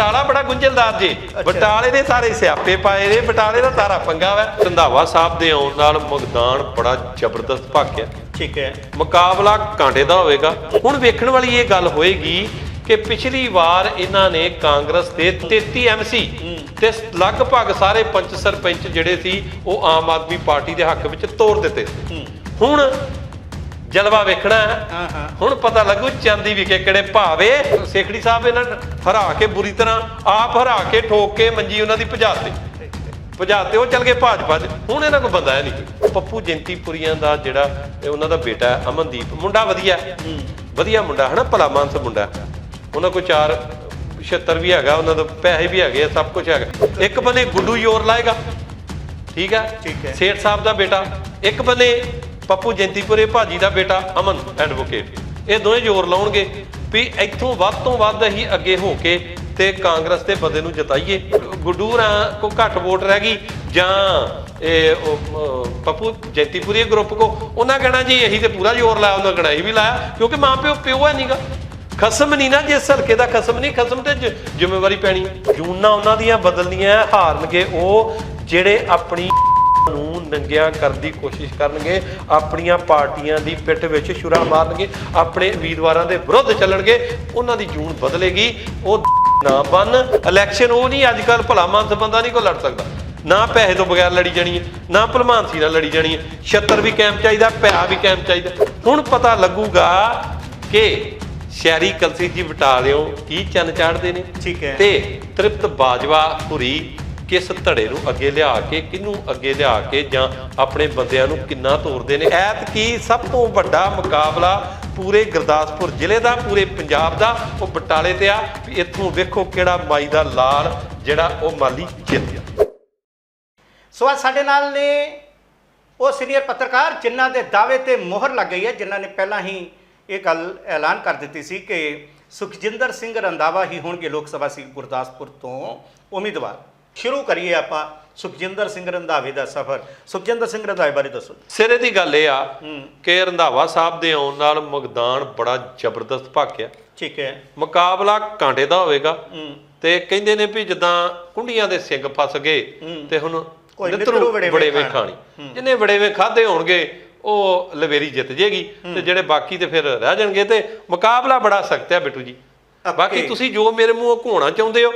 ਬਟਾਲਾ ਬੜਾ ਗੁੰਝਲਦਾਰ ਜੀ। ਬਟਾਲੇ ਦੇ ਸਾਰੇ ਸਿਆਪੇ ਪਾਏ ਨੇ ਬਟਾਲੇ ਦਾ ਸਾਰਾ ਪੰਗਾ ਵਾ। ਰੰਧਾਵਾ ਸਾਹਿਬ ਦੇ ਆਉਣ ਨਾਲ ਮਗਦਾਨ ਬੜਾ ਜ਼ਬਰਦਸਤ ਭਾਕਿਆ ਠੀਕ ਹੈ। ਮੁਕਾਬਲਾ ਕਾਂਟੇ ਦਾ ਹੋਵੇਗਾ। ਹੁਣ ਵੇਖਣ ਵਾਲੀ ਇਹ ਗੱਲ ਹੋਏਗੀ ਕਿ ਪਿਛਲੀ ਵਾਰ ਇਹਨਾਂ ਨੇ ਕਾਂਗਰਸ ਦੇ 33 ਐਮਸੀ ਤੇ ਲਗਭਗ ਸਾਰੇ ਪੰਚ ਸਰਪੰਚ ਜਿਹੜੇ ਸੀ ਉਹ ਆਮ ਆਦਮੀ ਪਾਰਟੀ ਦੇ ਹੱਕ ਵਿੱਚ ਤੋੜ ਦਿੱਤੇ। ਹੁਣ ਜਲਵਾ ਵੇਖਣਾ ਹੁਣ ਪਤਾ ਲੱਗੂ ਚਾਂਦੀ ਵਿਕੇ ਕਿਹੜੇ ਭਾਵੇ ਸੇਖੜੀ ਸਾਹਿਬ ਇਹਨਾਂ ਹਰਾ ਕੇ ਬੁਰੀ ਤਰ੍ਹਾਂ ਆਪ ਹਰਾ ਕੇ ਠੋਕ ਕੇ ਮੰਜੀ ਉਹਨਾਂ ਦੀ ਭਜਾਤੇ ਭਜਾਤੇ ਉਹ ਚੱਲ ਗਏ ਭਾਜਪਾ 'ਚ। ਹੁਣ ਇਹਨਾਂ ਕੋਲ ਬੰਦਾ ਹੈ ਨਹੀਂ ਪੱਪੂ ਜੈਂਤੀਪੁਰੀਆਂ ਦਾ ਜਿਹੜਾ ਉਹਨਾਂ ਦਾ ਬੇਟਾ ਅਮਨਦੀਪ। ਮੁੰਡਾ ਵਧੀਆ ਹੈ। ਵਧੀਆ ਮੁੰਡਾ ਹਨਾ ਭਲਾ ਮਾਨਸ ਮੁੰਡਾ। ਉਹਨਾਂ ਕੋਲ ਚਾਰ 76 ਵੀ ਹੈਗਾ ਉਹਨਾਂ ਦਾ ਪੈਸੇ ਵੀ ਹੈਗੇ ਸਭ ਕੁਝ ਹੈਗਾ। ਇੱਕ ਬੰਨੇ ਗੁੱਡੂ ਜ਼ੋਰ ਲਾਏਗਾ। ਠੀਕ ਹੈ। ਠੀਕ ਹੈ। ਸੇਠ ਸਾਹਿਬ ਦਾ ਬੇਟਾ। ਇੱਕ ਬੰਨੇ ਪੱਪੂ ਜੈਂਤੀਪੁਰੇ ਭਾਜੀ ਦਾ ਬੇਟਾ ਅਮਨ ਐਡਵੋਕੇਟ। ਇਹ ਦੋਵੇਂ ਜ਼ੋਰ ਲਾਉਣਗੇ ਵੀ ਇੱਥੋਂ ਵੱਧ ਤੋਂ ਵੱਧ ਅਸੀਂ ਅੱਗੇ ਹੋ ਕੇ ਤੇ ਕਾਂਗਰਸ ਦੇ ਬੰਦੇ ਨੂੰ ਜਿਤਾਈਏ। ਗੁੱਡੂਰਾਂ ਕੋ ਘੱਟ ਵੋਟ ਰਹਿ ਗਈ ਜਾਂ ਇਹ ਪੱਪੂ ਜੈਂਤੀਪੁਰੀ ਗਰੁੱਪ ਕੋ ਉਹਨਾਂ ਕਹਿਣਾ ਜੀ ਇਹੀ ਤੇ ਪੂਰਾ ਜ਼ੋਰ ਲਾਇਆ, ਉਹਨਾਂ ਕਹਿਣਾ ਇਹ ਵੀ ਲਾਇਆ, ਕਿਉਂਕਿ ਮਾਂ ਪਿਓ ਪਿਓ ਹੈ ਨਹੀਂਗਾ ਖਸਮ ਨਹੀਂ ਨਾ ਜਿਸ ਹਲਕੇ ਦਾ ਖਸਮ ਨਹੀਂ ਖਸਮ ਤੇ ਜ਼ਿੰਮੇਵਾਰੀ ਪੈਣੀ। ਹੈ। ਜੂਨਾਂ ਉਹਨਾਂ ਦੀਆਂ ਬਦਲਣੀਆਂ ਹਾਰਨਗੇ ਉਹ ਜਿਹੜੇ ਆਪਣੀ ਨੂੰ ਨੰਗਿਆਂ ਕਰਨ ਦੀ ਕੋਸ਼ਿਸ਼ ਕਰਨਗੇ ਆਪਣੀਆਂ ਪਾਰਟੀਆਂ ਦੀ ਪਿੱਠ ਵਿੱਚ ਛੁਰਾ ਮਾਰਨਗੇ ਆਪਣੇ ਉਮੀਦਵਾਰਾਂ ਦੇ ਵਿਰੁੱਧ ਚੱਲਣਗੇ ਉਹਨਾਂ ਦੀ ਜੂਨ ਬਦਲੇਗੀ ਉਹ ਨਾ ਬਣ ਇਲੈਕਸ਼ਨ ਉਹ ਨਹੀਂ ਅੱਜ ਕੱਲ ਭਲਾ ਮਾਨਸ ਬੰਦਾ ਨਹੀਂ ਕੋ ਲੜ ਸਕਦਾ। ਨਾ ਪੈਸੇ ਤੋਂ ਬਗੈਰ ਲੜੀ ਜਾਣੀ ਹੈ ਨਾ ਭਲਮਾਨ ਸੀ ਨਾਲ ਲੜੀ ਜਾਣੀ ਹੈ 76 ਵੀ ਕੈਂਪ ਚਾਹੀਦਾ ਪਿਆ ਵੀ ਕੈਂਪ ਚਾਹੀਦਾ। ਹੁਣ ਪਤਾ ਲੱਗੂਗਾ ਕਿ ਸ਼ਹਿਰੀ ਕਲਸੀ ਜੀ ਬਟਾਲਿਓ ਕੀ ਚੰਨ ਚਾੜਦੇ ਨੇ। ਠੀਕ ਹੈ। ਤੇ ਤ੍ਰਿਪਤ ਬਾਜਵਾ ਹੁਰੀ ਕਿਸ ਧੜੇ ਨੂੰ ਅੱਗੇ ਲਿਆ ਕੇ, ਕਿਹਨੂੰ ਅੱਗੇ ਲਿਆ ਕੇ ਜਾਂ ਆਪਣੇ ਬੰਦਿਆਂ ਨੂੰ ਕਿੰਨਾ ਤੋਰਦੇ ਨੇ? ਐਤ ਕੀ ਸਭ ਤੋਂ ਵੱਡਾ ਮੁਕਾਬਲਾ ਪੂਰੇ ਗੁਰਦਾਸਪੁਰ ਜ਼ਿਲ੍ਹੇ ਦਾ, ਪੂਰੇ ਪੰਜਾਬ ਦਾ, ਉਹ ਬਟਾਲੇ ਤੇ ਆ। ਇੱਥੋਂ ਵੇਖੋ ਕਿਹੜਾ ਮਾਈ ਦਾ ਲਾਲ ਜਿਹੜਾ ਉਹ ਮਾਲੀ ਜਿੱਤ ਗਿਆ। ਸੋ ਅੱਜ ਸਾਡੇ ਨਾਲ ਨੇ ਉਹ ਸੀਨੀਅਰ ਪੱਤਰਕਾਰ, ਜਿਨ੍ਹਾਂ ਦੇ ਦਾਅਵੇ ਤੇ ਮੋਹਰ ਲੱਗ ਗਈ ਹੈ, ਜਿਨ੍ਹਾਂ ਨੇ ਪਹਿਲਾਂ ਹੀ ਇਹ ਗੱਲ ਐਲਾਨ ਕਰ ਦਿੱਤੀ ਸੀ ਕਿ ਸੁਖਜਿੰਦਰ ਸਿੰਘ ਰੰਧਾਵਾ ਹੀ ਹੋਣਗੇ ਲੋਕ ਸਭਾ ਸੀਟ ਗੁਰਦਾਸਪੁਰ ਤੋਂ ਉਮੀਦਵਾਰ। ਸ਼ੁਰੂ ਕਰੀਏ ਆਪਾਂ ਸੁਖਜਿੰਦਰ ਸਿੰਘ ਰੰਧਾਵੇ ਦਾ ਸਫ਼ਰ। ਸੁਖਜਿੰਦਰ ਸਿੰਘ ਰੰਧਾਵੇ ਬਾਰੇ ਦੱਸੋ। ਸਿਰੇ ਦੀ ਗੱਲ ਇਹ ਆ ਕਿ ਰੰਧਾਵਾ ਸਾਹਿਬ ਦੇ ਆਉਣ ਨਾਲ ਮਗਦਾਨ ਬੜਾ ਜ਼ਬਰਦਸਤ ਭਾਕਿਆ ਠੀਕ ਹੈ। ਮੁਕਾਬਲਾ ਕਾਂਟੇ ਦਾ ਹੋਵੇਗਾ ਤੇ ਕਹਿੰਦੇ ਨੇ ਵੀ ਜਿੱਦਾਂ ਕੁੰਡੀਆਂ ਦੇ ਸਿੰਘ ਫਸ ਗਏ। ਤੇ ਹੁਣ ਨਿੱਤਰੂ ਵੜੇਵੇਂ ਖਾਣੀ। ਜਿੰਨੇ ਵੜੇਵੇਂ ਖਾਦੇ ਹੋਣਗੇ ਉਹ ਲਵੇਰੀ ਜਿੱਤ ਜੇਗੀ ਤੇ ਜਿਹੜੇ ਬਾਕੀ ਤੇ ਫਿਰ ਰਹਿ ਜਾਣਗੇ ਤੇ ਮੁਕਾਬਲਾ ਬੜਾ ਸਖਤ ਹੈ ਬਿੱਟੂ ਜੀ. ਬਾਕੀ ਤੁਸੀਂ ਜੋ ਮੇਰੇ ਮੂੰਹੋਂ ਘੋਣਾ ਚਾਹੁੰਦੇ ਹੋ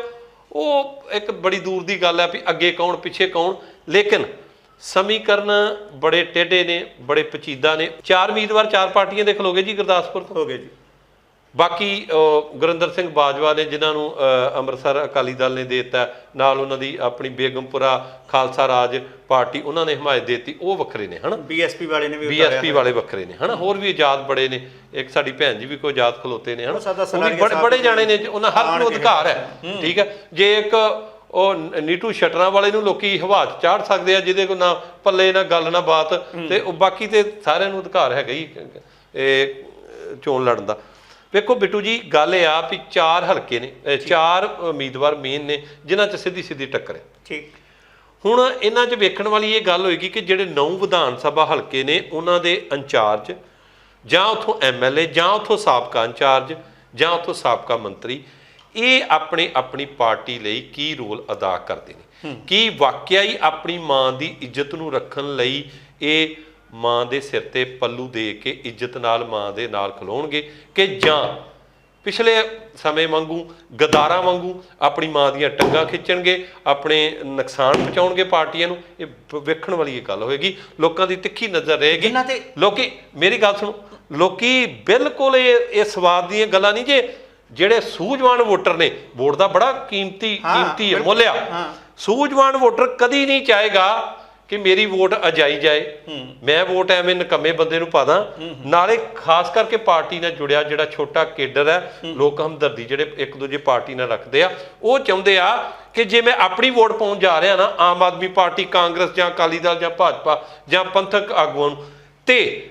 ਉਹ ਇੱਕ ਬੜੀ ਦੂਰ ਦੀ ਗੱਲ ਹੈ ਵੀ ਅੱਗੇ ਕੌਣ, ਪਿੱਛੇ ਕੌਣ। ਲੇਕਿਨ ਸਮੀਕਰਨ ਬੜੇ ਟੇਢੇ ਨੇ, ਬੜੇ ਪਚੀਦਾ ਨੇ। ਚਾਰ ਉਮੀਦਵਾਰ, ਚਾਰ ਪਾਰਟੀਆਂ ਦੇ ਖਲੋਗੇ ਜੀ ਗੁਰਦਾਸਪੁਰ ਤੋਂ? ਹੋ ਜੀ। ਬਾਕੀ ਗੁਰਿੰਦਰ ਸਿੰਘ ਬਾਜਵਾ ਨੇ ਜਿਨ੍ਹਾਂ ਨੂੰ ਅੰਮ੍ਰਿਤਸਰ ਅਕਾਲੀ ਦਲ ਨੇ ਦੇ ਦਿੱਤਾ ਨਾਲ ਉਹਨਾਂ ਦੀ ਆਪਣੀ ਬੇਗਮਪੁਰਾ ਖਾਲਸਾ ਰਾਜ ਪਾਰਟੀ ਉਹਨਾਂ ਨੇ ਹਮਾਇਤ ਦਿੱਤੀ ਉਹ ਵੱਖਰੇ ਨੇ ਹਨਾ? ਬੀਐਸਪੀ ਵਾਲੇ ਨੇ ਵੀ ਬੀਐਸਪੀ ਵਾਲੇ ਵੱਖਰੇ ਨੇ ਹਨਾ? ਹੋਰ ਵੀ ਆਜ਼ਾਦ ਬੜੇ ਨੇ ਇੱਕ ਸਾਡੀ ਭੈਣ ਜੀ ਵੀ ਕੋਈ ਆਜ਼ਾਦ ਖਲੋਤੇ ਨੇ ਹਨਾ? ਉਹ ਵੀ ਬੜੇ ਬੜੇ ਜਾਣੇ ਨੇ ਉਹਨਾਂ ਹਰ ਨੂੰ। ਅਧਿਕਾਰ ਹੈ ਠੀਕ ਹੈ? ਜੇ ਇੱਕ ਉਹ ਨੀਟੂ ਸ਼ਟਰਾਂ ਵਾਲੇ ਨੂੰ ਲੋਕੀ ਹਵਾ ਚਾੜ ਸਕਦੇ ਆ ਜਿਹਦੇ ਕੋ ਨਾ ਪੱਲੇ ਨਾ ਗੱਲ ਨਾ ਬਾਤ ਤੇ ਉਹ ਬਾਕੀ ਤੇ ਸਾਰਿਆਂ ਨੂੰ ਅਧਿਕਾਰ ਹੈਗਾ ਹੀ ਇਹ ਚੋਣ ਲੜਨ ਦਾ। ਵੇਖੋ ਬਿੱਟੂ ਜੀ ਗੱਲ ਇਹ ਆ ਵੀ ਚਾਰ ਹਲਕੇ ਨੇ ਚਾਰ ਉਮੀਦਵਾਰ ਮੇਨ ਨੇ ਜਿਨ੍ਹਾਂ 'ਚ ਸਿੱਧੀ ਸਿੱਧੀ ਟੱਕਰ ਹੈ। ਠੀਕ। ਹੁਣ ਇਹਨਾਂ 'ਚ ਵੇਖਣ ਵਾਲੀ ਇਹ ਗੱਲ ਹੋਏਗੀ ਕਿ ਜਿਹੜੇ ਨੌ ਵਿਧਾਨ ਸਭਾ ਹਲਕੇ ਨੇ ਉਹਨਾਂ ਦੇ ਇੰਚਾਰਜ ਜਾਂ ਉਥੋਂ ਐਮਐਲਏ ਜਾਂ ਉਥੋਂ ਸਾਬਕਾ ਇੰਚਾਰਜ ਜਾਂ ਉਥੋਂ ਸਾਬਕਾ ਮੰਤਰੀ ਇਹ ਆਪਣੇ ਆਪਣੀ ਪਾਰਟੀ ਲਈ ਕੀ ਰੋਲ ਅਦਾ ਕਰਦੇ ਨੇ? ਕੀ ਵਾਕਿਆ ਹੀ ਆਪਣੀ ਮਾਂ ਦੀ ਇੱਜ਼ਤ ਨੂੰ ਰੱਖਣ ਲਈ ਇਹ ਮਾਂ ਦੇ ਸਿਰ ਤੇ ਪੱਲੂ ਦੇ ਕੇ ਇੱਜ਼ਤ ਨਾਲ ਮਾਂ ਦੇ ਨਾਲ ਖਲੋਣਗੇ ਕਿ ਜਾਂ ਪਿਛਲੇ ਸਮੇਂ ਵਾਂਗੂ ਗਦਾਰਾਂ ਵਾਂਗੂ ਆਪਣੀ ਮਾਂ ਦੀਆਂ ਟੰਗਾਂ ਖਿੱਚਣਗੇ ਆਪਣੇ ਨੁਕਸਾਨ ਪਹੁੰਚਾਉਣਗੇ ਪਾਰਟੀਆਂ ਨੂੰ ਇਹ ਵੇਖਣ ਵਾਲੀ ਇਹ ਗੱਲ ਹੋਏਗੀ ਲੋਕਾਂ ਦੀ ਤਿੱਖੀ ਨਜ਼ਰ ਰਹੇਗੀ ਲੋਕੀ ਮੇਰੀ ਗੱਲ ਸੁਣੋ ਲੋਕੀ ਬਿਲਕੁਲ ਇਹ ਇਹ ਸਵਾਦ ਦੀਆਂ ਗੱਲਾਂ ਨਹੀਂ ਜੇ ਜਿਹੜੇ ਸੂਝਵਾਨ ਵੋਟਰ ਨੇ ਵੋਟ ਦਾ ਬੜਾ ਕੀਮਤੀ ਕੀਮਤੀ। ਮੁੱਲ ਆ। ਸੂਝਵਾਨ ਵੋਟਰ ਕਦੀ ਨਹੀਂ ਚਾਹੇਗਾ ਕਿ ਮੇਰੀ ਵੋਟ ਅਜਾਈ ਜਾਏ। ਮੈਂ ਵੋਟ ਐਵੇਂ ਨਕਮੇ ਬੰਦੇ ਨੂੰ ਪਾਦਾ। ਨਾਲੇ ਖਾਸ ਕਰਕੇ ਪਾਰਟੀ ਨਾਲ ਜੁੜਿਆ ਜਿਹੜਾ ਛੋਟਾ ਕੇਡਰ ਹੈ ਲੋਕ ਹਮਦਰਦੀ ਜਿਹੜੇ ਇੱਕ ਦੂਜੇ ਪਾਰਟੀ ਨਾਲ ਰੱਖਦੇ ਆ ਉਹ ਚਾਹੁੰਦੇ ਆ ਕਿ ਜੇ ਮੈਂ ਆਪਣੀ ਵੋਟ ਪਾਉਣ ਜਾ ਰਿਹਾ ਨਾ ਆਮ ਆਦਮੀ ਪਾਰਟੀ ਕਾਂਗਰਸ ਜਾਂ ਅਕਾਲੀ ਦਲ ਜਾਂ ਭਾਜਪਾ ਜਾਂ ਪੰਥਕ ਆਗੂਆਂ ਨੂੰ ਤੇ